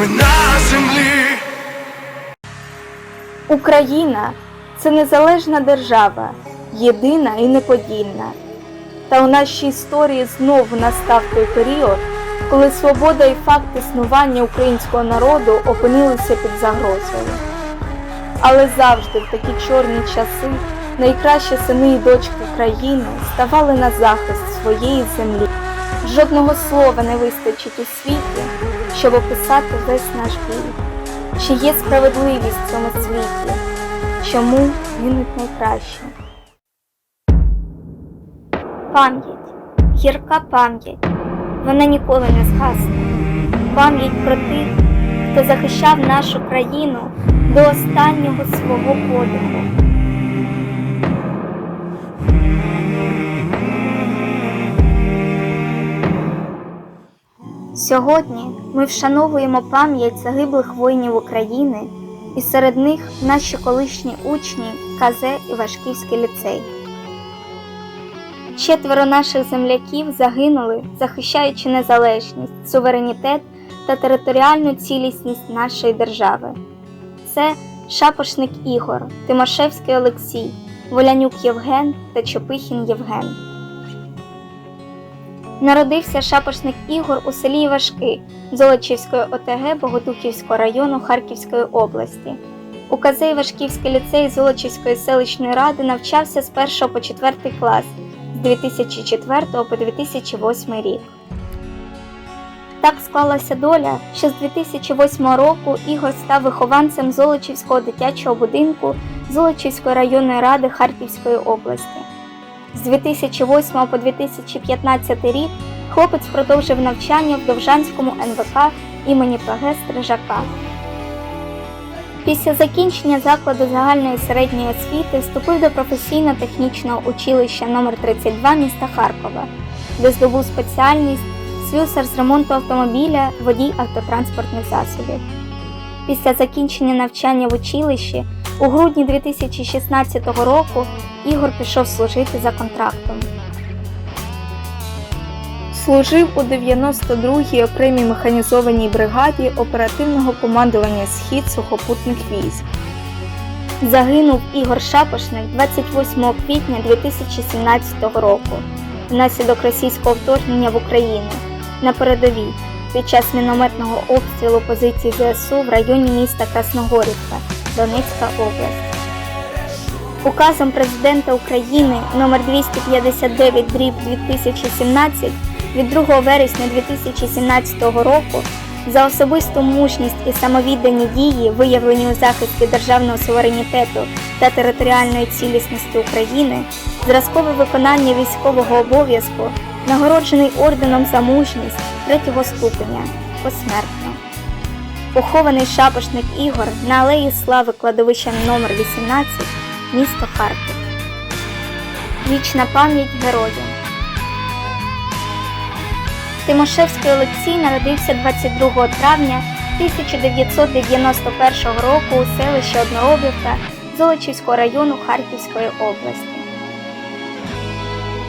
ми на землі. Україна це незалежна держава, єдина і неподільна. Та у нашій історії знову настав той період, коли свобода і факт існування українського народу опинилися під загрозою. Але завжди в такі чорні часи найкращі сини і дочки країни ставали на захист своєї землі. Жодного слова не вистачить у світі, щоб описати весь наш біль. Чи є справедливість в цьому світі? Чому гинуть найкраще? Пам'ять, гірка пам'ять, вона ніколи не згасне. Пам'ять про тих, хто захищав нашу країну до останнього свого подиху. Сьогодні ми вшановуємо пам'ять загиблих воїнів України, і серед них наші колишні учні КЗ і Вашківський ліцей. Четверо наших земляків загинули, захищаючи незалежність, суверенітет та територіальну цілісність нашої держави. Це Шапошник Ігор, Тимошевський Олексій, Волянюк Євген та Чопихін Євген. Народився шапошник Ігор у селі Івашки Золочівської ОТГ Богодухівського району Харківської області. У КЗ Івашківський ліцей Золочівської селищної ради навчався з 1 по 4 клас з 2004 по 2008 рік. Так склалася доля, що з 2008 року Ігор став вихованцем Золочівського дитячого будинку Золочівської районної ради Харківської області. З 2008 по 2015 рік хлопець продовжив навчання в Довжанському НВК імені ПГ Стрижака. Після закінчення закладу загальної середньої освіти вступив до професійно-технічного училища номер 32 міста Харкова, де здобув спеціальність слюсар з ремонту автомобіля, водій автотранспортних засобів. Після закінчення навчання в училищі у грудні 2016 року Ігор пішов служити за контрактом. Служив у 92-й окремій механізованій бригаді оперативного командування Схід сухопутних військ. Загинув Ігор Шапошник 28 квітня 2017 року внаслідок російського вторгнення в Україну на передовій під час мінометного обстрілу позицій ЗСУ в районі міста Красногорівка, Донецька область. Указом президента України номер 259 дріб 2017 від 2 вересня 2017 року за особисту мужність і самовіддані дії, виявлені у захисті державного суверенітету та територіальної цілісності України, зразкове виконання військового обов'язку, нагороджений орденом за мужність третього ступеня посмертно. Похований шапошник Ігор на алеї слави кладовища номер 18 місто Харків. Вічна пам'ять героїв. Тимошевський Олексій народився 22 травня 1991 року у селищі Одноробівка Золочівського району Харківської області.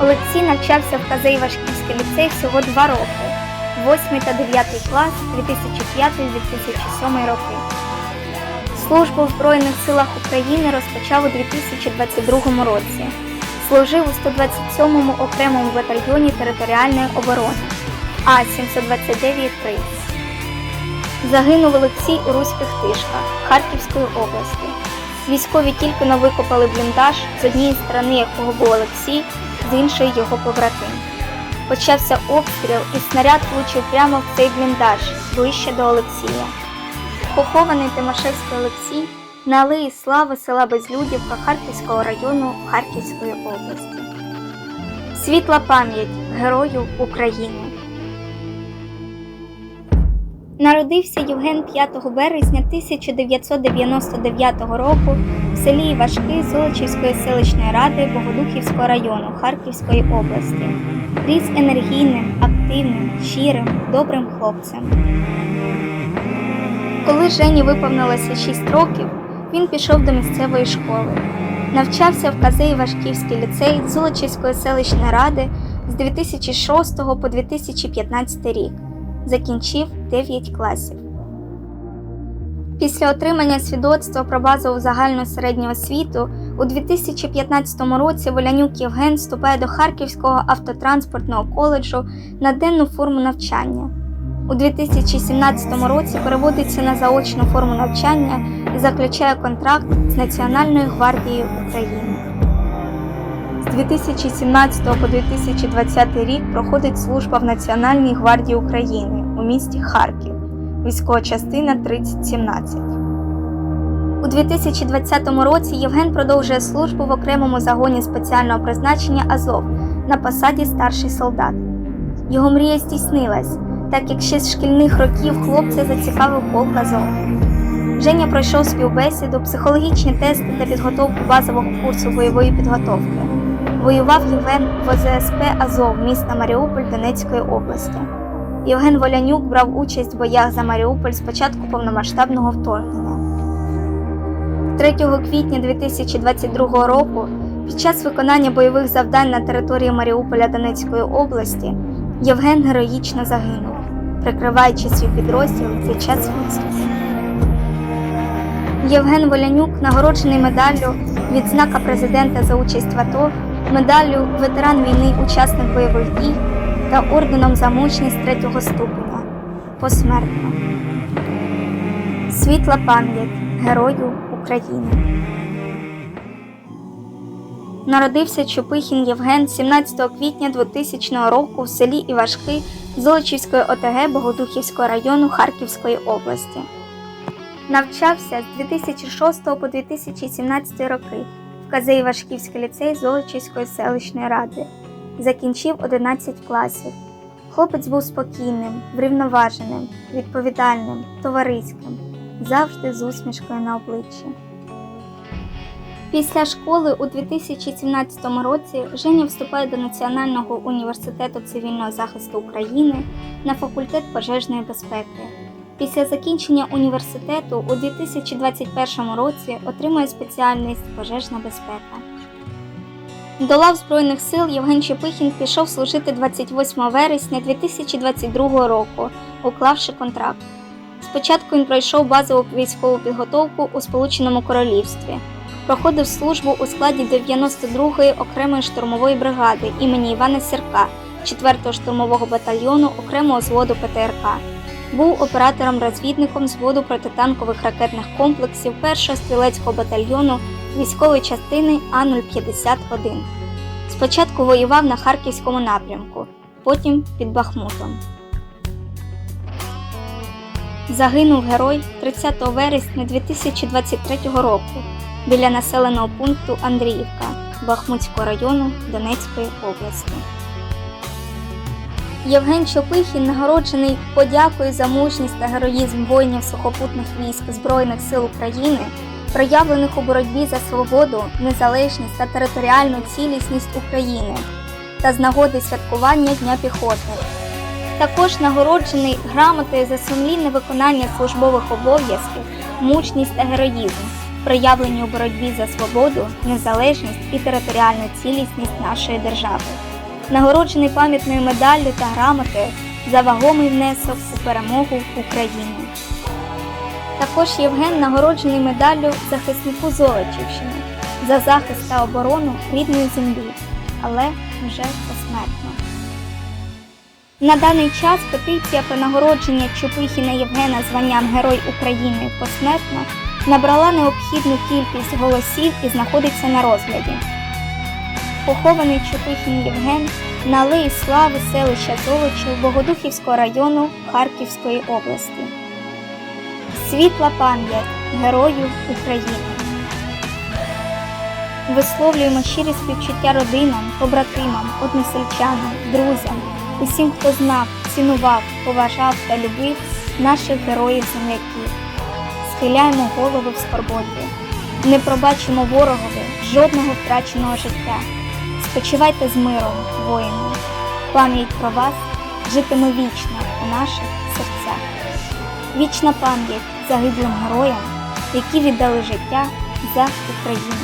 Олексій навчався в Казеївашківський ліцей всього два роки 8 та 9 клас 2005-2007 роки. Службу в Збройних силах України розпочав у 2022 році. Служив у 127-му окремому батальйоні територіальної оборони А-729 «Приз». Загинув Олексій у Руських Тишках Харківської області. Військові тільки но викопали бліндаж, з однієї сторони якого був Олексій, з іншої його побратим. Почався обстріл і снаряд влучив прямо в цей бліндаж, ближче до Олексія. Похований Тимошевський Олексій на алеї Слави села Безлюдівка Харківського району Харківської області. Світла пам'ять Герою України. Народився Євген 5 березня 1999 року в селі Івашки Золочівської селищної ради Богодухівського району Харківської області. Ріс енергійним, активним, щирим, добрим хлопцем. Коли Жені виповнилося 6 років, він пішов до місцевої школи. Навчався в Казеї Вашківський ліцей Золочівської селищної ради з 2006 по 2015 рік. Закінчив 9 класів. Після отримання свідоцтва про базову загальну середню освіту у 2015 році Волянюк Євген вступає до Харківського автотранспортного коледжу на денну форму навчання. У 2017 році переводиться на заочну форму навчання і заключає контракт з Національною гвардією України. З 2017 по 2020 рік проходить служба в Національній гвардії України у місті Харків, військова частина 3017. У 2020 році Євген продовжує службу в окремому загоні спеціального призначення Азов на посаді старший солдат. Його мрія здійснилась, так як ще з шкільних років хлопця зацікавив полк Азов. Женя пройшов співбесіду, психологічні тести та підготовку базового курсу бойової підготовки. Воював Євген в ОЗСП Азов міста Маріуполь Донецької області. Євген Волянюк брав участь в боях за Маріуполь з початку повномасштабного вторгнення. 3 квітня 2022 року під час виконання бойових завдань на території Маріуполя Донецької області Євген героїчно загинув, прикриваючи свій підрозділ під час відступу. Євген Волянюк нагороджений медаллю відзнака президента за участь в АТО, медаллю ветеран війни, учасник бойових дій та орденом за мужність третього ступеня посмертно. Світла пам'ять Герою України. Народився Чупихін Євген 17 квітня 2000 року в селі Івашки Золочівської ОТГ Богодухівського району Харківської області. Навчався з 2006 по 2017 роки в КЗ Івашківський ліцей Золочівської селищної ради. Закінчив 11 класів. Хлопець був спокійним, врівноваженим, відповідальним, товариським, завжди з усмішкою на обличчі. Після школи у 2017 році Женя вступає до Національного університету цивільного захисту України на факультет пожежної безпеки. Після закінчення університету у 2021 році отримує спеціальність пожежна безпека. До лав Збройних сил Євген Чепихін пішов служити 28 вересня 2022 року, уклавши контракт. Спочатку він пройшов базову військову підготовку у Сполученому Королівстві, проходив службу у складі 92-ї окремої штурмової бригади імені Івана Сірка, 4-го штурмового батальйону окремого зводу ПТРК. Був оператором-розвідником зводу протитанкових ракетних комплексів 1-го стрілецького батальйону військової частини А-051. Спочатку воював на Харківському напрямку, потім під Бахмутом. Загинув герой 30 вересня 2023 року біля населеного пункту Андріївка Бахмутського району Донецької області. Євген Чопихін нагороджений подякою за мужність та героїзм воїнів сухопутних військ Збройних сил України, проявлених у боротьбі за свободу, незалежність та територіальну цілісність України та з нагоди святкування Дня піхотних. Також нагороджений грамотою за сумлінне виконання службових обов'язків, мужність та героїзм, проявлені у боротьбі за свободу, незалежність і територіальну цілісність нашої держави нагороджений пам'ятною медаллю та грамотою за вагомий внесок у перемогу України. Також Євген нагороджений медаллю захиснику Золочівщини за захист та оборону рідної землі, але вже посмертно. На даний час петиція про нагородження Чупихіна Євгена званням Герой України посмертно набрала необхідну кількість голосів і знаходиться на розгляді похований Чупихін Євген на алеї Слави селища Золочів Богодухівського району Харківської області. Світла пам'ять Герою України. Висловлюємо щирі співчуття родинам, побратимам, односельчанам, друзям, усім, хто знав, цінував, поважав та любив наших героїв-земляків. Схиляємо голови в скорботі. Не пробачимо ворогові жодного втраченого життя. Спочивайте з миром, воїни. Пам'ять про вас житиме вічно у наших серцях. Вічна пам'ять загиблим героям, які віддали життя за Україну.